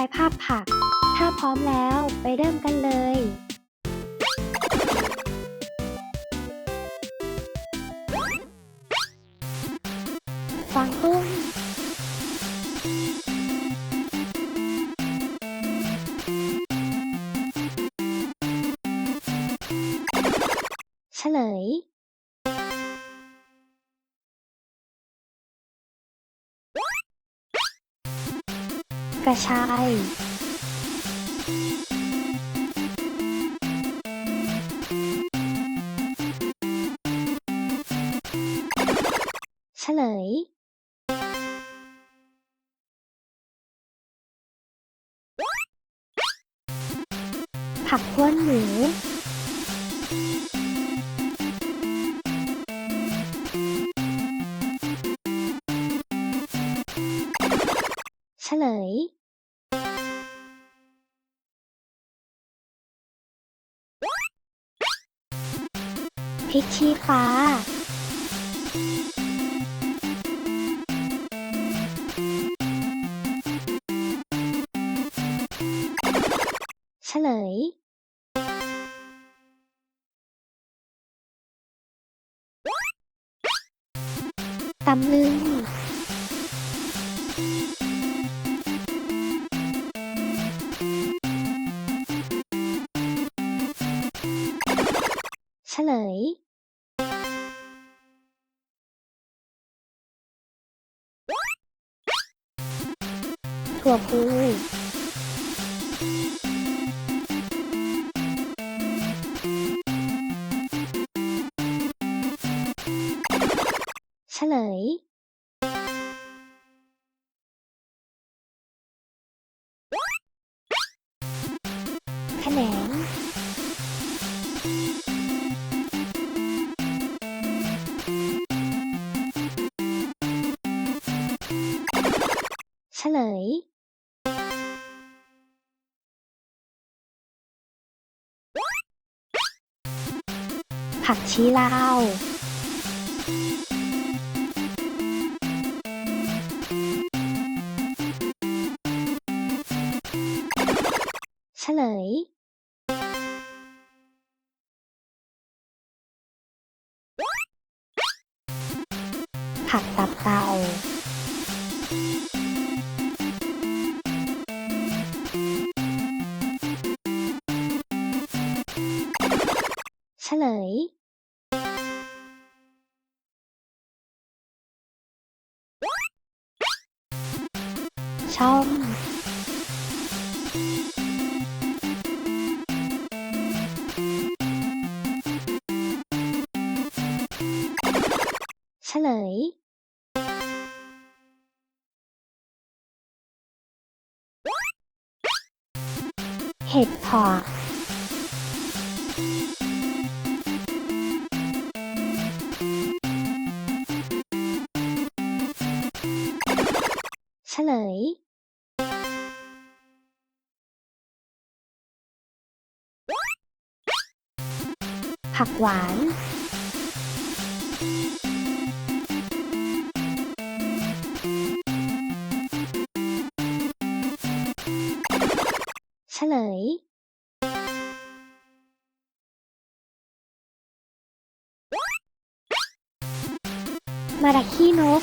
ายภาพผัก ถ้าพร้อมแล้วไปเริ่มกันเลยฟางตุ้งเฉลย กระชาย เฉลย ผักก้วนหมู ฉลยพริกชี้ฟ้า เฉลย ตำลึง ถั่วพูเฉลยแขนง ผักชีลาว เฉลย ผักตับเต่า ช่องเฉลย เห็ดเพา เฉลย ผักหวาน เฉลย มาราขี้นก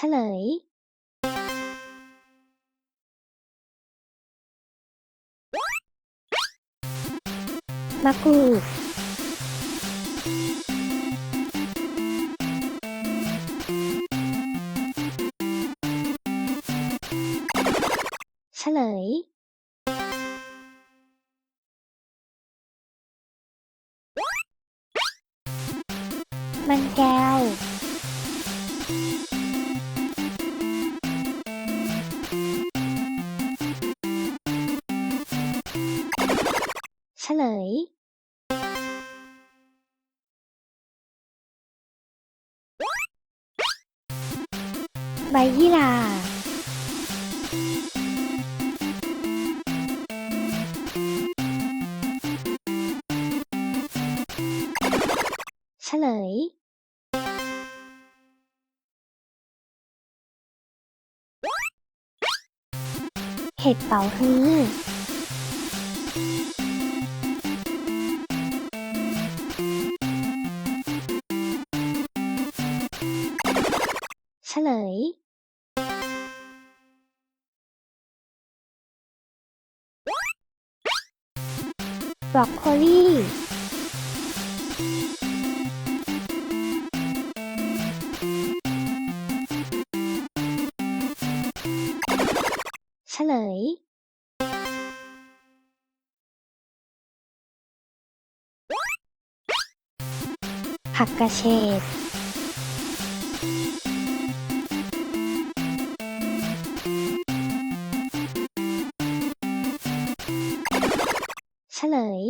เฉลย มะกรูด เฉลย มันแก้ว ฉลยใบยี่หร่าเฉลย เห็ดเป๋าฮือ ลยบรอกโคลีเฉลย ผักกระเฉด เฉลย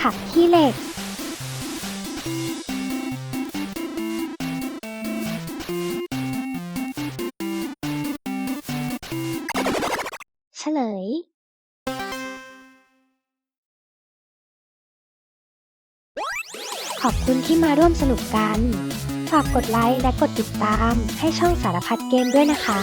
ผักขี้เหล็ก เฉลย ขอบคุณที่มาร่วมสนุกกัน ฝากกดไลค์และกดติดตาม ให้ช่องสารพัดเกมด้วยนะคะ